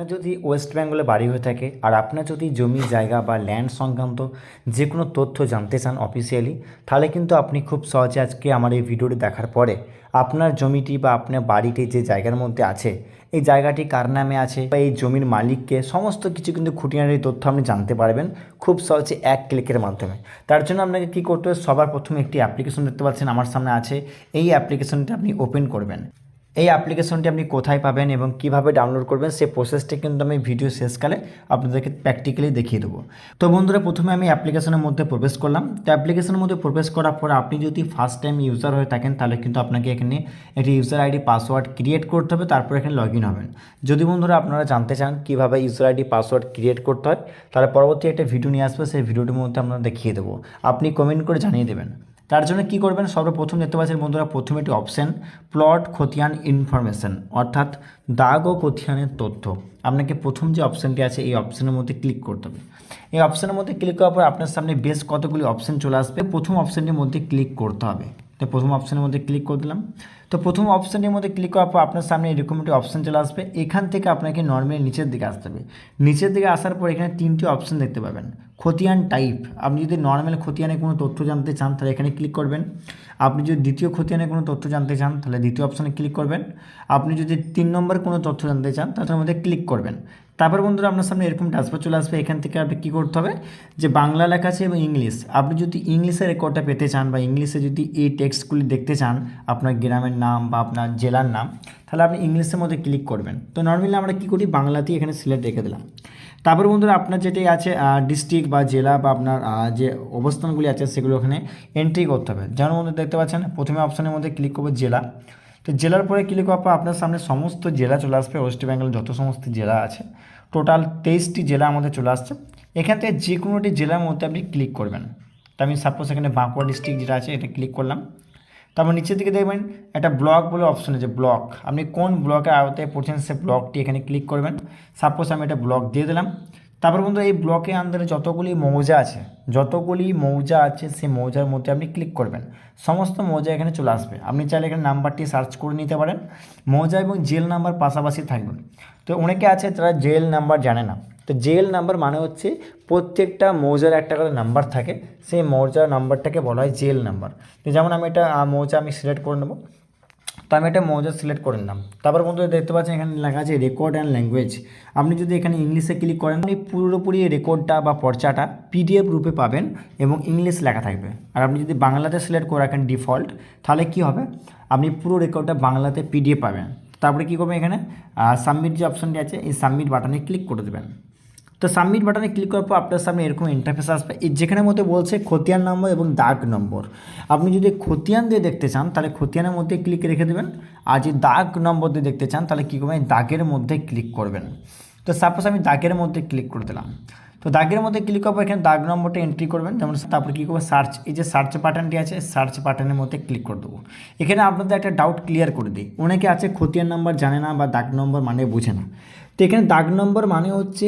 আপনার যদি ওয়েস্ট বেঙ্গলে বাড়ি হয়ে থাকে আর আপনার যদি জমি জায়গা বা ল্যান্ড সংক্রান্ত যে কোনো তথ্য জানতে চান অফিসিয়ালি তাহলে কিন্তু আপনি খুব সহজে আজকে আমার এই ভিডিওটি দেখার পরে আপনার জমিটি বা আপনার বাড়িটি যে জায়গার মধ্যে আছে, এই জায়গাটি কার নামে আছে বা এই জমির মালিককে সমস্ত কিছু কিন্তু খুঁটিনাটি তথ্য আপনি জানতে পারবেন খুব সহজে এক ক্লিকের মাধ্যমে। তার জন্য আপনাকে কী করতে হবে? সবার প্রথমে একটি অ্যাপ্লিকেশন দেখতে পাচ্ছেন, আমার সামনে আছে। এই অ্যাপ্লিকেশনটি আপনি ওপেন করবেন। এই অ্যাপ্লিকেশনটি আপনি কোথায় পাবেন এবং কীভাবে ডাউনলোড করবেন, সেই প্রসেসটি কিন্তু আমি ভিডিও শেষকালে আপনাদেরকে প্র্যাকটিক্যালি দেখিয়ে দেবো। তো বন্ধুরা, প্রথমে আমি অ্যাপ্লিকেশনের মধ্যে প্রবেশ করলাম। তো অ্যাপ্লিকেশনের মধ্যে প্রবেশ করার পর আপনি যদি ফার্স্ট টাইম ইউজার হয়ে থাকেন, তাহলে কিন্তু আপনাকে এখানে একটি ইউজার আইডি পাসওয়ার্ড ক্রিয়েট করতে হবে, তারপর এখানে লগ ইন হবেন। যদি বন্ধুরা আপনারা জানতে চান কীভাবে ইউজার আইডি পাসওয়ার্ড ক্রিয়েট করতে হয়, তাহলে পরবর্তী একটা ভিডিও নিয়ে আসবে, সেই ভিডিওটির মধ্যে আপনারা দেখিয়ে দেবো। আপনি কমেন্ট করে জানিয়ে দেবেন। তার জন্য কি করবেন? সর্বপ্রথম দেখতে পাচ্ছেন বন্ধুরা, প্রথম একটি অপশান প্লট খতিয়ান ইনফরমেশন অর্থাৎ দাগ ও খতিয়ানের তথ্য। আপনাকে প্রথম যে অপশানটি আছে, এই অপশানের মধ্যে ক্লিক করতে হবে। এই অপশানের মধ্যে ক্লিক করার পর আপনার সামনে বেশ কতগুলি অপশান চলে আসবে। প্রথম অপশানটির মধ্যে ক্লিক করতে হবে। তো প্রথম অপশানের মধ্যে ক্লিক করে দিলাম। তো প্রথম অপশানটির মধ্যে ক্লিক করার পর আপনার সামনে এরকম একটি অপশান চলে আসবে। এখান থেকে আপনাকে নর্মালি নিচের দিকে আসতে হবে। নিচের দিকে আসার পর এখানে তিনটি অপশান দেখতে পাবেন। খতিয়ান টাইপ আপনি যদি নর্মাল খতিয়ানে কোনো তথ্য জানতে চান, তাহলে এখানে ক্লিক করবেন। আপনি যদি দ্বিতীয় খতিয়ানে কোনো তথ্য জানতে চান, তাহলে দ্বিতীয় অপশানে ক্লিক করবেন। আপনি যদি তিন নম্বর কোনো তথ্য জানতে চান, তাহলে মধ্যে ক্লিক করবেন। তারপর বন্ধুরা আপনার সামনে এরকম ডাসবোর্ড চলে আসবে, এখান থেকে আপনি কী করতে হবে? যে বাংলা লেখা আছে এবং ইংলিশ। আপনি যদি ইংলিশের রেকর্ডটা পেতে চান বা ইংলিশে যদি এই টেক্সটগুলি দেখতে চান, আপনার গ্রামের নাম বা আপনার জেলার নাম, তাহলে আপনি ইংলিশের মধ্যে ক্লিক করবেন। তো নর্মালি আমরা কী করি? বাংলাতেই এখানে সিলেক্ট রেখে দিলাম। তারপর বন্ধুরা আপনার যেটাই আছে ডিস্ট্রিক্ট বা জেলা বা আপনার যে অবস্থানগুলি আছে, সেগুলো ওখানে এন্ট্রি করতে হবে। যেমন মধ্যে দেখতে পাচ্ছেন, প্রথমে অপশানের মধ্যে ক্লিক করব জেলা। তো জেলার পরে ক্লিক করার পর আপনার সামনে সমস্ত জেলা চলে আসবে ওয়েস্ট বেঙ্গলের যত সমস্ত জেলা আছে। টোটাল তেইশটি জেলা আমাদের চলে আসছে। এখান থেকে যে কোনোটি জেলার মধ্যে আপনি ক্লিক করবেন। তো আমি সাপোজ এখানে বাঁকুড়া ডিস্ট্রিক্ট যেটা আছে, এটা ক্লিক করলাম। তারপর নিচের দিকে দেখবেন, একটা ব্লক বলে অপশন আছে ব্লক আপনি কোন ব্লকের আওতায় পড়ছেন, সে ব্লকটি এখানে ক্লিক করবেন। সাপোজ আমি এটা ব্লক দিয়ে দিলাম। তারপর বন্ধু, এই ব্লকের আন্দারে যতগুলি মৌজা আছে, যতগুলি মৌজা আছে, সেই মৌজার মধ্যে আপনি ক্লিক করবেন। সমস্ত মৌজা এখানে চলে আসবে। আপনি চাইলে এখানে নাম্বারটি সার্চ করে নিতে পারেন। মৌজা এবং জেল নাম্বার পাশাপাশি থাকবে। তো অনেকে আছে যারা জেল নাম্বার জানে না। তো জেল নাম্বার মানে হচ্ছে প্রত্যেকটা মৌজার একটা করে নাম্বার থাকে। সেই মৌজার নাম্বারটাকে বলা হয় জেল নাম্বার তো যেমন আমি এটা মৌজা আমি সিলেক্ট করে নেব। তো আমি একটা মৌজা সিলেক্ট করে নিলাম। তারপর বন্ধু দেখতে পাচ্ছেন এখানে লেখা আছে রেকর্ড অ্যান্ড ল্যাঙ্গুয়েজ আপনি যদি এখানে ইংলিশে ক্লিক করেন, আপনি পুরোপুরি রেকর্ডটা বা পর্চাটা পিডিএফ রূপে পাবেন এবং ইংলিশ লেখা থাকবে। আর আপনি যদি বাংলাতে সিলেক্ট করে রাখেন ডিফল্ট তাহলে কি হবে? আপনি পুরো রেকর্ডটা বাংলাতে পিডিএফ পাবেন। তারপরে কী করবেন এখানে? সাবমিট যে অপশানটি আছে, এই সাবমিট বাটনে ক্লিক করে দেবেন। তো সাবমিট বাটনে ক্লিক করার পর আপনার সামনে এরকম ইন্টারফেস আসবে। যেখানের মধ্যে বলছে খতিয়ান নম্বর এবং দাগ নম্বর আপনি যদি খতিয়ান দিয়ে দেখতে চান, তাহলে খতিয়ানের মধ্যে ক্লিক রেখে দেবেন। আর যদি দাগ নম্বর দিয়ে দেখতে চান, তাহলে কী করবেন? দাগের মধ্যে ক্লিক করবেন। তো সাপোজ আমি দাগের মধ্যে ক্লিক করে দিলাম। তো দাগের মধ্যে ক্লিক করব এখানে দাগ নম্বরটা এন্ট্রি করবেন। যেমন তারপরে কী করব? সার্চ এই যে সার্চ বাটনটি আছে সার্চ বাটনের মধ্যে ক্লিক করে দেবো। এখানে আপনাদের একটা ডাউট ক্লিয়ার করে দিই। অনেকে আছে খতিয়ান নাম্বার জানে না বা দাগ নম্বর মানে বোঝে না। তো এখানে দাগ নম্বর মানে হচ্ছে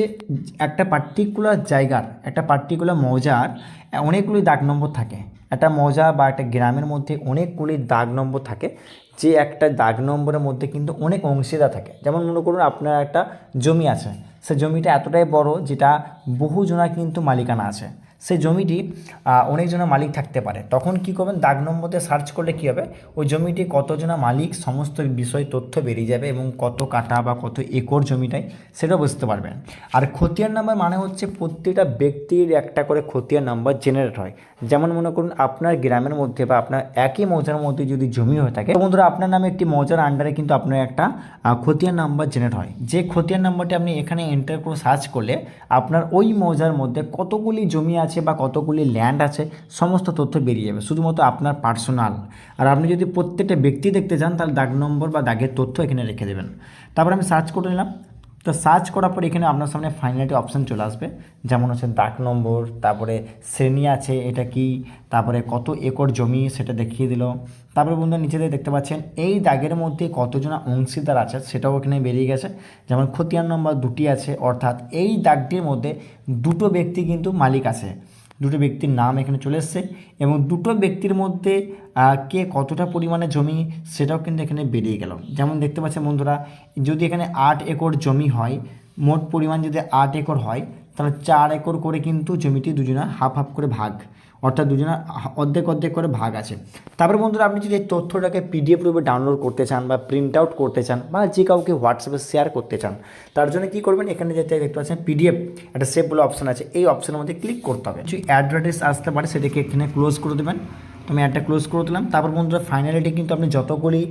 একটা পার্টিকুলার জায়গার, একটা পার্টিকুলার মৌজার অনেকগুলি দাগ নম্বর থাকে। একটা মৌজা বা একটা গ্রামের মধ্যে অনেকগুলি দাগ নম্বর থাকে, যে একটা দাগ নম্বরের মধ্যে কিন্তু অনেক অংশীদার থাকে। যেমন মনে করুন আপনার একটা জমি আছে, সে জমিটা এতটাই বড় যেটা বহুজনা কিন্তু মালিকানা আছে। সেই জমিটি অনেকজনের মালিক থাকতে পারে। তখন কি করবেন? দাগ নম্বরতে সার্চ করলে কী হবে? ওই জমিটি কতজনা মালিক, সমস্ত বিষয়, তথ্য বেরিয়ে যাবে এবং কত কাটা বা কত একর জমিটাই সেটা বুঝতে পারবেন। আর খতিয়ান নাম্বার মানে হচ্ছে প্রত্যেকটা ব্যক্তির একটা করে খতিয়ান নাম্বার জেনারেট হয়। যেমন মনে করুন, আপনার গ্রামের মধ্যে বা আপনার একই মৌজার মধ্যে যদি জমি হয়ে থাকে বন্ধুরা আপনার নামে একটি মৌজার আন্ডারে কিন্তু আপনার একটা খতিয়ান নাম্বার জেনারেট হয়। যে খতিয়ান নাম্বারটি আপনি এখানে এন্টার করে সার্চ করলে, আপনার ওই মৌজার মধ্যে কতগুলি জমি আছে বা কতগুলি ল্যান্ড আছে, সমস্ত তথ্য বেরিয়ে যাবে, শুধুমাত্র আপনার পার্সোনাল আর আপনি যদি প্রত্যেকটা ব্যক্তি দেখতে চান, তাহলে দাগ নম্বর বা দাগের তথ্য এখানে রেখে দেবেন। তারপর আমি সার্চ করে নিলাম। তো সার্চ করার পর এখানে আপনার সামনে ফাইনালি অপশান চলে আসবে। যেমন হচ্ছে দাগ নম্বর তারপরে শ্রেণি আছে, এটা কি, তারপরে কত একর জমি সেটা দেখিয়ে দিল। তারপরে বন্ধু নিচে দিয়ে দেখতে পাচ্ছেন, এই দাগের মধ্যে কতজন অংশীদার আছে সেটাও এখানে বেরিয়ে গেছে। যেমন খতিয়ান নম্বর দুটি আছে, অর্থাৎ এই দাগটির মধ্যে দুটো ব্যক্তি কিন্তু মালিক আছে। দুটো ব্যক্তির নাম এখানে চলে এসছে এবং দুটো ব্যক্তির মধ্যে কে কতটা পরিমাণে জমি, সেটাও কিন্তু এখানে বেরিয়ে গেল। যেমন দেখতে পাচ্ছেন বন্ধুরা, যদি এখানে আট একর জমি হয়, মোট পরিমাণ যদি আট একর হয়, তাহলে চার একর করে কিন্তু জমিটি দুজনা হাফ হাফ করে ভাগ, অর্থাৎ দুজনের অর্ধেক অর্ধেক করে ভাগ আছে। তারপরে বন্ধুরা, আপনি যদি এই তথ্যটাকে পিডিএফ রূপে ডাউনলোড করতে চান বা প্রিন্ট আউট করতে চান বা যে কাউকে হোয়াটসঅ্যাপে শেয়ার করতে চান, তার জন্য কী করবেন? এখানে যেতে দেখতে পাচ্ছেন পিডিএফ একটা সেভ বলে অপশান আছে। এই অপশনের মধ্যে ক্লিক করতে হবে। কিছু অ্যাড্রেস আসতে পারে, সেটাকে এখানে ক্লোজ করে দেবেন। আমি অ্যাডটা ক্লোজ করে দিলাম। তারপর বন্ধুরা ফাইনালিটি কিন্তু আপনি যতগুলি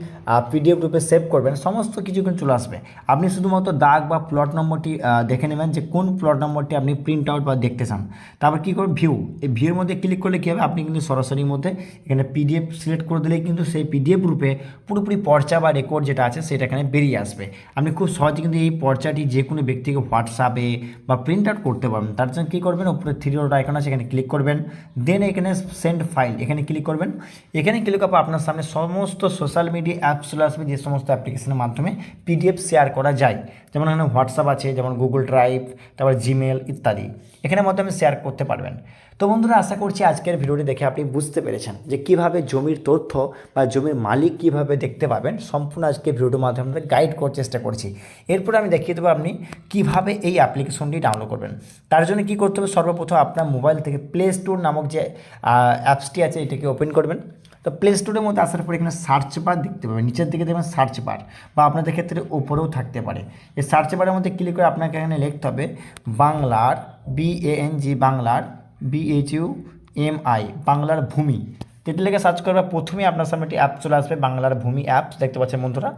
পিডিএফ রূপে সেভ করবেন, সমস্ত কিছু কিন্তু চলে আসবে। আপনি শুধুমাত্র দাগ বা প্লট নম্বরটি দেখে নেবেন যে কোন প্লট নম্বরটি আপনি প্রিন্ট আউট বা দেখতে চান। তারপর কী করবেন ভিউ এই ভিউর মধ্যে ক্লিক করলে কী হবে? আপনি কিন্তু সরাসরি মধ্যে এখানে পিডিএফ সিলেক্ট করে দিলেই কিন্তু সেই পিডিএফ রূপে পুরোপুরি পর্চা বা রেকর্ড যেটা আছে, সেটা এখানে বেরিয়ে আসবে। আপনি খুব সহজে কিন্তু এই পর্চাটি যে কোনো ব্যক্তিকে হোয়াটসঅ্যাপে বা প্রিন্ট আউট করতে পারবেন। তার জন্য কী করবেন? উপরে থ্রি ডট আইকন আছে, এখানে ক্লিক করবেন। দেন এখানে সেন্ড ফাইল এখানে ক্লিক করবেন। এখানে ক্লিক করার আপনার সামনে সমস্ত সোশ্যাল মিডিয়া অ্যাপস চলে আসবে, যে সমস্ত অ্যাপ্লিকেশনের মাধ্যমে পিডিএফ শেয়ার করা যায়। যেমন এখানে হোয়াটসঅ্যাপ আছে, যেমন গুগল ড্রাইভ তারপর জিমেল ইত্যাদি। এখানের মাধ্যমে শেয়ার করতে পারবেন। তো বন্ধুরা, আশা করছি আজকের ভিডিওটি দেখে আপনি বুঝতে পেরেছেন যে কীভাবে জমির তথ্য বা জমির মালিক কীভাবে দেখতে পাবেন। সম্পূর্ণ আজকে ভিডিওটির মাধ্যমে গাইড করার চেষ্টা করছি। এরপরে আমি দেখিয়ে দেবো আপনি কীভাবে এই অ্যাপ্লিকেশনটি ডাউনলোড করবেন। তার জন্য কি করতে হবে? সর্বপ্রথম আপনার মোবাইল থেকে প্লে স্টোর নামক যে অ্যাপসটি আছে, এটাকে ওপেন করবেন। তো প্লে স্টোরের মধ্যে আসার পর এখানে সার্চ বার দেখতে পাবেন। নিচের দিকে দেখবেন সার্চ বার বা আপনাদের ক্ষেত্রে ওপরেও থাকতে পারে। এই সার্চ বারের মধ্যে ক্লিক করে আপনাকে এখানে লিখতে হবে বাংলার বিএএনজি বাংলার বিএইচইউ এম আই বাংলার ভূমি। তেতে লেগে সার্চ করবে, প্রথমেই আপনার সামনে একটি অ্যাপ চলে আসবে, বাংলার ভূমি অ্যাপস দেখতে পাচ্ছেন বন্ধুরা।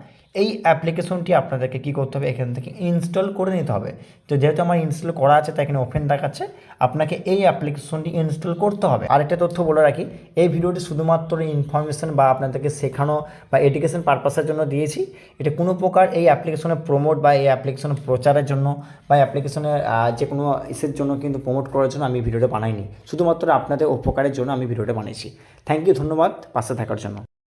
এই অ্যাপ্লিকেশনটি আপনাদেরকে কী করতে হবে? এখান থেকে ইনস্টল করে নিতে হবে। তো যেহেতু আমার ইনস্টল করা আছে, তাই এখানে ওপেন দেখাচ্ছে, আপনাকে এই অ্যাপ্লিকেশনটি ইনস্টল করতে হবে। আরেকটা তথ্য বলে রাখি, এই ভিডিওটি শুধুমাত্র ইনফরমেশন বা আপনাদেরকে শেখানো বা এডুকেশন পারপাসের জন্য দিয়েছি। এটা কোনো প্রকার এই অ্যাপ্লিকেশনে প্রমোট বা এই অ্যাপ্লিকেশনের প্রচারের জন্য বা অ্যাপ্লিকেশনের যে কোনো ইসের জন্য কিন্তু প্রমোট করার জন্য আমি ভিডিওটা বানাইনি। শুধুমাত্র আপনাদের উপকারের জন্য আমি ভিডিওটা বানিয়েছি থ্যাংক ইউ ধন্যবাদ পাশে থাকার জন্য।